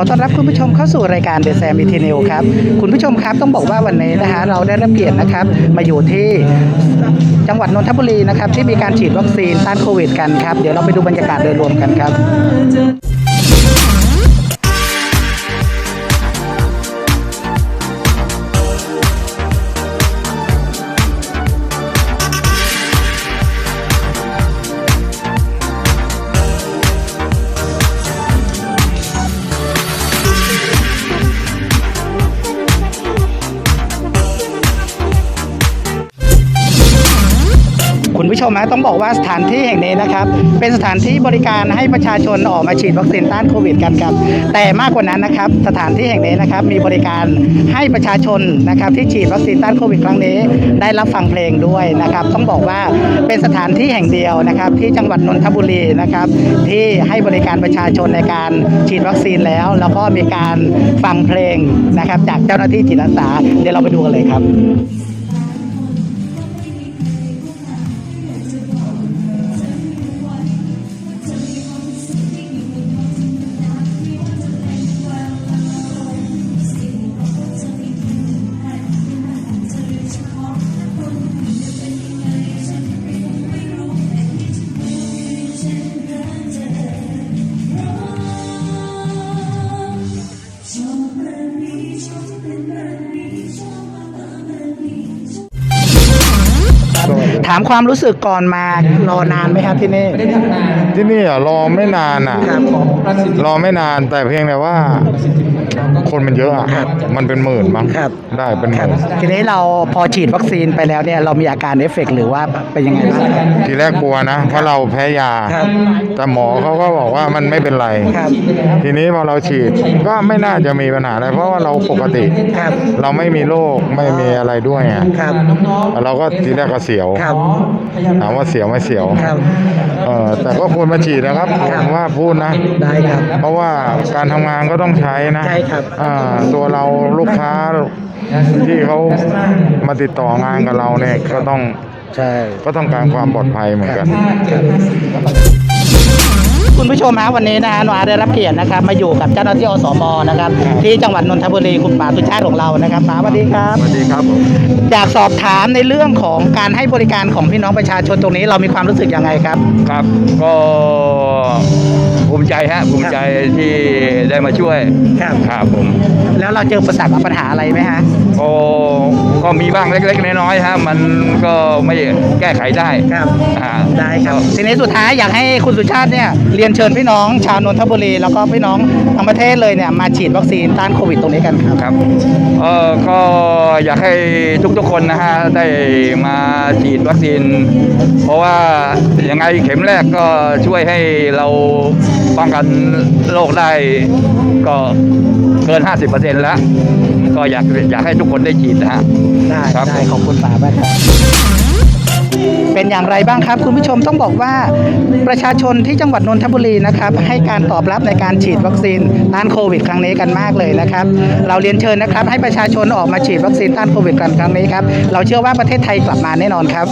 อต้อนรับคุณผู้ชมเข้าสู่รายการเดอะแซม t ีทีนิวครับ คุณผู้ชมครับต้องบอกว่าวันนี้นะคะเราได้รับเกียรตินะครับ มาอยู่ที่จังหวัดนนทบุรีนะครับ ที่มีการฉีดวัคซีนต้านโควิดกันครับ เดี๋ยวเราไปดูบรรยากาศโดยรวมกันครับ คุณผู้ชมนะต้องบอกว่าสถานที่แห่งนี้นะครับ เป็นสถานที่บริการให้ประชาชนออกมาฉีดวัคซีนต้านโควิดกันครับ แต่มากกว่านั้นนะครับ สถานที่แห่งนี้นะครับ มีบริการให้ประชาชนนะครับที่ฉีดวัคซีนต้านโควิดครั้งนี้ ได้รับฟังเพลงด้วยนะครับ ต้องบอกว่าเป็นสถานที่แห่งเดียวนะครับ ที่จังหวัดนนทบุรีนะครับ ที่ให้บริการประชาชนในการฉีดวัคซีนแล้ว แล้วก็มีการฟังเพลงนะครับ จากเจ้าหน้าที่จิตอาสาเดี๋ยวเราไปดูกันเลยครับ ถามความรู้สึกก่อนมารอนานไหมครับที่นี่ ที่นี่อะรอไม่นานอะ ครับรอไม่นานแต่เพียงแต่ว่า คนมันเยอะอะ ครับมันเป็นหมื่นมั้งครับ ได้เป็นหครับมื่นทีนี้เราพอฉีดวัคซีนไปแล้วเนี่ยเรามีอาการเอฟเฟกต์หรือว่าเป็นยังไงบ้าง ทีแรกกลัวนะ เพราะเราแพ้ยา ครับแต่หมอเขาก็บอกว่ามันไม่เป็นไร ครับ ทีนี้พอเราฉีดก็ไม่น่าจะมีปัญหาอะไร เพราะว่าเราปกติ ครับ เราไม่มีโรคไม่มีอะไรด้วยอะครับ เราก็ทีแรกก็เสียว ครับ ถามว่าเสียวไม่เสียวครับ เออแต่ก็ควรมาฉีดนะครับผมว่าพูดนะ ได้ครับ เพราะว่าการทำงานก็ต้องใช้นะใช่ครับ อ่าตัวเราลูกค้าที่เขามาติดต่องานกับเราเนี่ยก็ต้องใช่ ก็ต้องการความปลอดภัยเหมือนกันคุณ ผู้ชมฮะวันนี้นะฮะหนูอาได้รับเกียรตินะครับ มาอยู่กับเจ้าหน้าที่อสมนะครับ ที่จังหวัดนนทบุรีคุณป๋าสุชาติของเรานะครับป๋าสวัสดีครับสวัสดีครับผมอยากสอบถามในเรื่องของการให้บริการของพี่น้องประชาชนตรงนี้เรามีความรู้สึกยังไงครับ ครับ ก็ภูมิใจฮะภูมิใจที่ได้มาช่วยครับครับผม แล้วเราเจออุปสรรคปัญหาอะไรไหมฮะก็ ก็มีบ้างเล็กๆน้อยๆฮะมันก็ไม่แก้ไขได้ครับอ่า ได้ครับทีนี้สุดท้ายอยากให้คุณสุชาติเนี่ยเรียนเชิญพี่น้องชาวนนทบุรี แล้วก็พี่น้องทั้งประเทศเลยเนี่ยมาฉีดวัคซีนต้านโควิดตรงนี้กันครับ ครับเออก็ อยากให้ทุกๆคนนะฮะได้มาฉีดวัคซีน เพราะว่ายังไงเข็มแรกก็ช่วยให้เราป้องกันโรคได้ก็เกิน 50%แล้ว ก็อยากอยากให้ทุกคนได้ฉีดนะฮะได้ครับ ได้ขอบคุณป๋ามากครับ เป็นอย่างไรบ้างครับ คุณผู้ชมต้องบอกว่าประชาชนที่จังหวัดนนทบุรีนะครับให้การตอบรับในการฉีดวัคซีนต้านโควิด ครั้งนี้กันมากเลยนะครับ เราเรียนเชิญนะครับ ให้ประชาชนออกมาฉีดวัคซีนต้านโควิดกันครั้งนี้ครับเราเชื่อว่าประเทศไทยกลับมาแน่นอนครับ